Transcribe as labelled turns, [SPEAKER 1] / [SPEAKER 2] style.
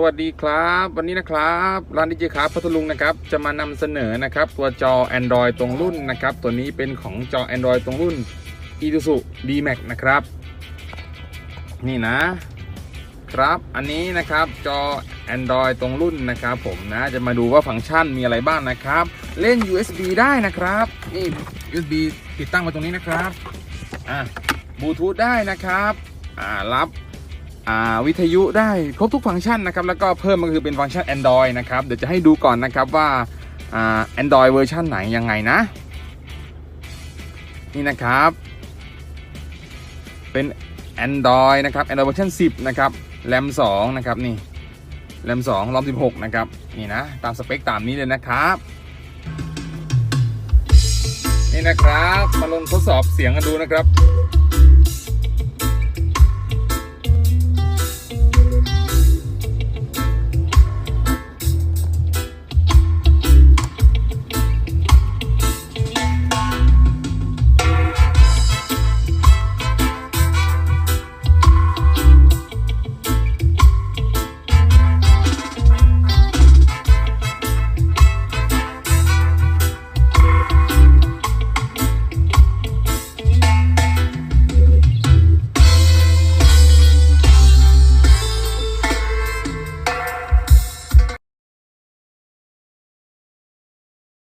[SPEAKER 1] สวัสดีครับ วันนี้นะครับร้านดิจิครับพัทลุงนะครับจะมานำเสนอนะครับตัวจอ Android ตรงรุ่นนะครับตัวนี้เป็นของจอ Android ตรงรุ่น i s u z u D-Max นะครับ นี่นะครับ อันนี้นะครับจอ Android ตรงรุ่นนะครับผมนะจะมาดูว่าฟังก์ชันมีอะไรบ้างนะครับ เล่น USB ได้นะครับนี่ USB ติดตั้งไว้ตรงนี้นะครับอะบลูทูธได้นะครับอ่ารับ วิทยุได้ครบทุกฟังก์ชันนะครับแล้วก็เพิ่มก็คือเป็นฟังก์ชัน Android นะครับเดี๋ยวจะให้ดูก่อนนะครับว่าอ่า Android เวอร์ชันไหนยังไงนะนี่นะครับเป็น Android นะครับ Android เวอร์ชัน10 นะครับ RAM 2นะครับนี่ RAM 2 ROM 16 นะครับนี่นะตามสเปคตามนี้เลยนะครับ นี่นะครับมาลองทดสอบเสียงกันดูนะครับ